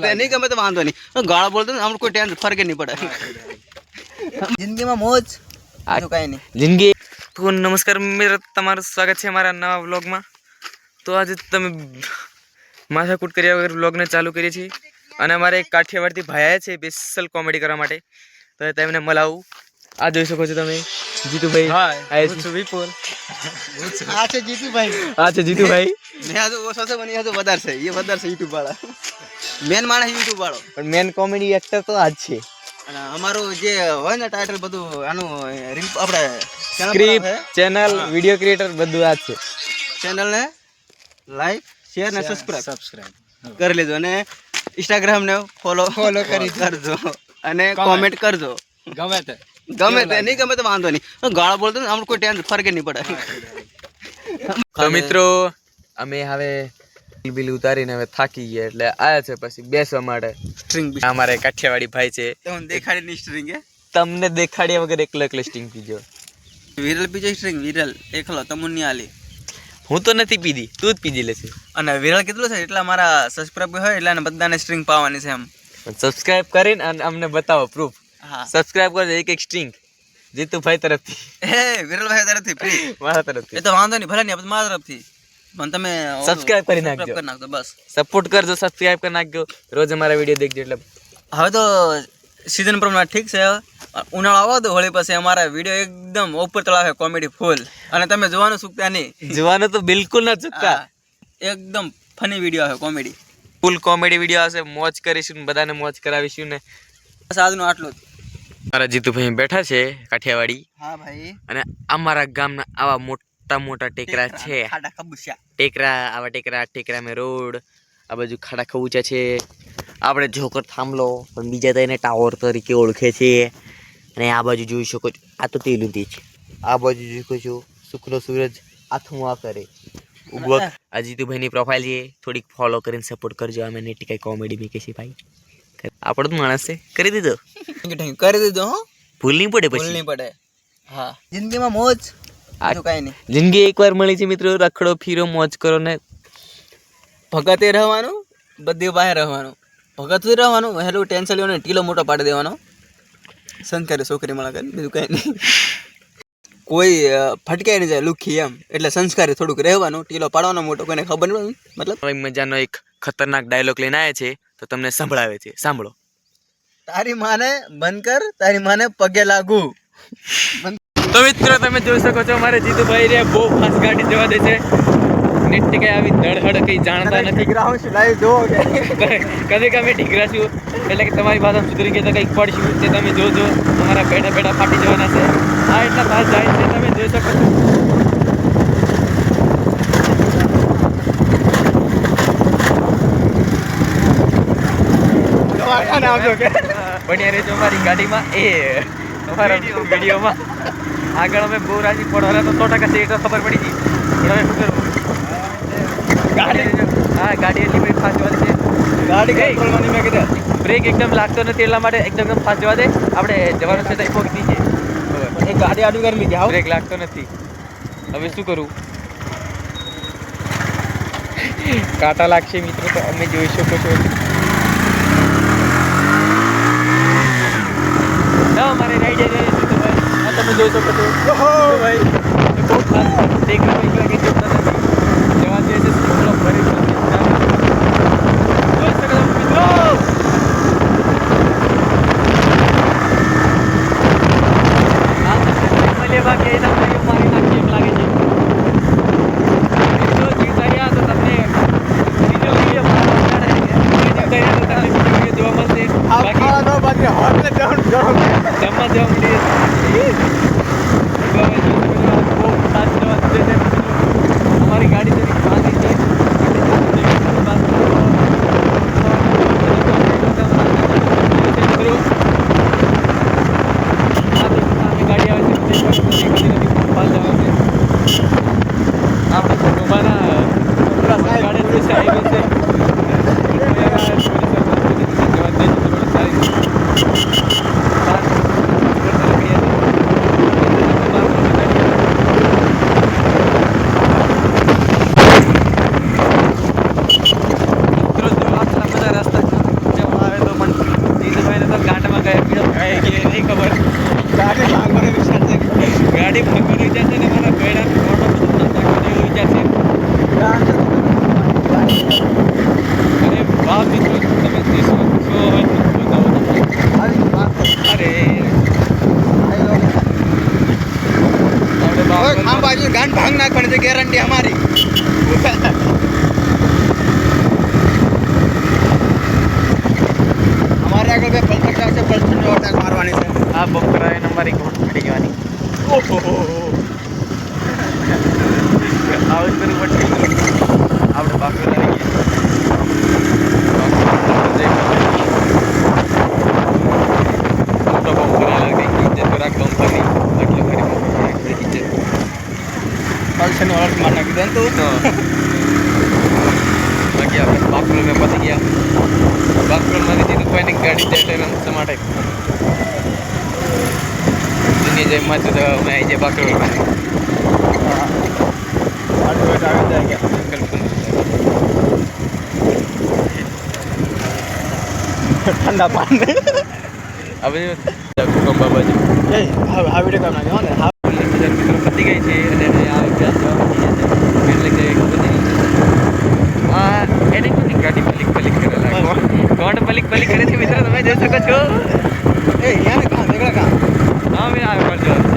નહીં ગમે તો વાંધો નહીં. ગાળા બોલતો આમ કોઈ ટેન્શન ફરકે નહીં પડે. જિંદગીમાં મોજ? બીજું કાંઈ નહીં. જિંદગી. તો નમસ્કાર મિત્ર તમારું સ્વાગત છે મારા નવા વ્લોગમાં. તો આજે તમે માથાકૂટ કર્યા વગર વ્લોગને ચાલુ કરીએ છીએ. અને અમારે એક કાઠિયાવાડથી ભાઈ છે સ્પેશિયલ કોમેડી કરવા માટે. તો તેમને મળાવું. આ જોઈ શકો છો તમે. જીતુભાઈ હા છે. વિપુલ. આ છે જીતુભાઈ. આ છે જીતુભાઈ. મેં આ ઓછો છે મને આ વધારશે વધારે એ વધારે યુટ્યુબ વાળા. મેન માણસ યુટ્યુબ વાળો. પણ મેન કોમેડી એક્ટર તો આ જ છે. અને અમારું જે હોય ને ટાઇટલ બધું આનું આપણે સ્ક્રિપ્ટ ચેનલ વીડિયો ક્રિએટર બધું આ જ છે. ચેનલ ને લાઈક શેર ને સબસ્ક્રાઇબ સબસ્ક્રાઇબ કરી લેજો અને ઇન્સ્ટાગ્રામ ને ફોલો ફોલો કરી કરજો. અને કોમેન્ટ કરજો. ગમે તે. ગમે તે નહીં ગમે તો વાંધો નહીં. ગાળા બોલતો ને આમ કોઈ ટેન્શન ફરકે નહીં પડે. તો મિત્રો અમે હવે બિલ ઉતારીને હવે થાકી ગયા એટલે આયા છે પછી બેસવા માટે. સ્ટ્રિંગ અમારે કાઠિયાવાડી ભાઈ છે. તમને દેખાડી ની સ્ટ્રિંગ તમને દેખાડ્યા વગર એકલો એકલો સ્ટ્રિંગ પીજો વિરલ પીજો સ્ટ્રિંગ વિરલ એકલો તમને નહીં આલી હું તો નથી પીધી તું જ પીધી લેશે અને વિરલ કેટલું છે? એટલા મારા સબસ્ક્રાઇબ હોય એટલે બધાને સ્ટ્રિંગ પાવાની છે એમ. સબસ્ક્રાઇબ કરીને અને અમને બતાવો પ્રૂફ હા. સબસ્ક્રાઇબ કરજો એક એક સ્ટ્રિંગ જીતુભાઈ તરફથી. હે વિરલભાઈ તરફથી મારા તરફથી. એ તો વાંધો નહીં ભલે નહીં મારા તરફથી. પણ તમે સબસ્ક્રાઇબ કરી નાખજો. કરી નાખજો બસ. સપોર્ટ કરજો સબસ્ક્રાઇબ કરી નાખજો. રોજ અમારા વીડિયો દેખજો એટલે. હવે તો સિઝન પ્રમાણે ઠીક છે. ઉનાળો આવો તો હોળી પછી અમારા વીડિયો એકદમ ઉપર તળાવે કોમેડી ફૂલ અને તમે જોવાનું ચૂકતા નહીં. જોવાનું તો બિલકુલ ના ચૂકતા. એકદમ ફની વીડિયો આવે કોમેડી ફૂલ કોમેડી વીડિયો આવશે મોજ કરીશું બધાને મોજ કરાવીશું ને. બસ આજનું આટલું જ. મારા જીતુભાઈ બેઠા છે કાઠિયાવાડી. હા ભાઈ. અને અમારા ગામના આવા મોટા મોટા ટેકરા છે. ટેકરા આવા ટેકરા ટેકરા મેં રોડ આ બાજુ ખાડા ખબૂચા છે. આપણે જોકર થાંભલો પણ બીજા તો એને ટાવર તરીકે ઓળખે છે. અને આ બાજુ જોઈ શકો છો આ તો તેલુંદી છે. આ બાજુ જોઈ શકો છો શુક્લો સૂરજ આથું આ કરે ઉગવક આ જીતુભાઈની પ્રોફાઇલ છે થોડીક ફોલો કરીને સપોર્ટ કરજો. અમે નેટી કઈ કોમેડી મૂકે છે ભાઈ. આપણો તો માણસ છે. કરી દીધો. કરી દીધો હો. ભૂલ નહીં પડે ભૂલ પછી. નહીં પડે. હા. જિંદગીમાં મોજ. જિંદગી એકવાર મળી છે મિત્રો રખડો ફીરો મોજ કરો ને ભગતે રહેવાનું બધી બહાર રહેવાનું. ભગત રહેવાનું વહેલું ટેન્શન લેવાનું ટીલો મોટો પાડી દેવાનો. સંસ્કારી છોકરી મળે કરે બીજું કાંઈ નહીં. કોઈ ફટકાઈ નહીં જાય લુખી એમ. એટલે સંસ્કારી થોડુંક રહેવાનું ટીલો પાડવાનો મોટો કોઈને ખબર નહીં મતલબ. મજાનો એક ખતરનાક ડાયલોગ લઈને આવે છે તો તમને સંભળાવે છે. સાંભળો. તારી માને બંધ કર તારી માને પગે લાગુ. તો મિત્રો તમે જોઈ શકો છો અમારે જીતુભાઈ રે બહુ ફાસ્ટ ગાડી જવા દે છે. નેટ કઈ આવી ધડહડ કઈ જાણતા નથી. લાઈવ જોવો કે. કદી કમે અમે ઢીકરા છું એટલે કે તમારી ભાષા સુધરી ગઈ તો કંઈક પડશું તે તમે જોજો. અમારા બેઠા બેઠા ફાટી જવાના છે. આ એટલા ફાસ્ટ જાય છે તમે જોઈ શકો છો. બન્યા રહેજો અમારી ગાડીમાં. એ અમારા વિડીયોમાં. આગળ અમે બહુ રાજી પડવાના તો સો ટકા છે એ તો ખબર પડી ગઈ. હવે શું કરવું? ગાડી. હા ગાડી એટલી બધી ફાસ્ટ જવા છે ગાડી કઈ ખોલવાની મેં કીધા? બ્રેક એકદમ લાગતો નથી એટલા માટે એકદમ ફાસ્ટ જવા દે. આપણે જવાનું છે તો એક વખત નીચે. ગાડી આડું કરી લીધી બ્રેક લાગતો નથી. હવે શું કરું? કાંટા લાગશે મિત્રો તો અમે જોઈ શકો છો ಬೋನ್ ಹಾಕೊಂಡಿದ್ದೆ ಗ್ಯಾರಂಟಿ ಅಮಾರಿ हमारे आगे पे पल्सर का से पल्सर में होता है मारवानी से आप बुक कराए नंबर एक वोट फटी गानी ओहो आओ इधर वोट आप बाकी પલ્સરની ઓળખ માર નાખી દે તું. બાકી આપણે બાકરોલ મેં પતી ગયા. બાકરોલમાંથી સીધું કોઈ ગાડી જાય તો સમાટે દુનિયા જાય માં તો મેં આવી જાય વેટ આવી જાય ઠંડા પાણી હવે કુકંબા બાજુ એ હવે આ વીડિયો કામ નાખ્યો ને હા પલ્લી બજાર મિત્રો પતી ગઈ છે અને એને આ અભ્યાસ જવા મળી છે એટલે કે નહીં આ એને કોની ગાડી પલિક પલિક કરે કોણ પલિક પલિક કરે છે મિત્રો તમે જોઈ શકો છો? એ યાને કાં દેખડા કાં? હા મેં આ પર છે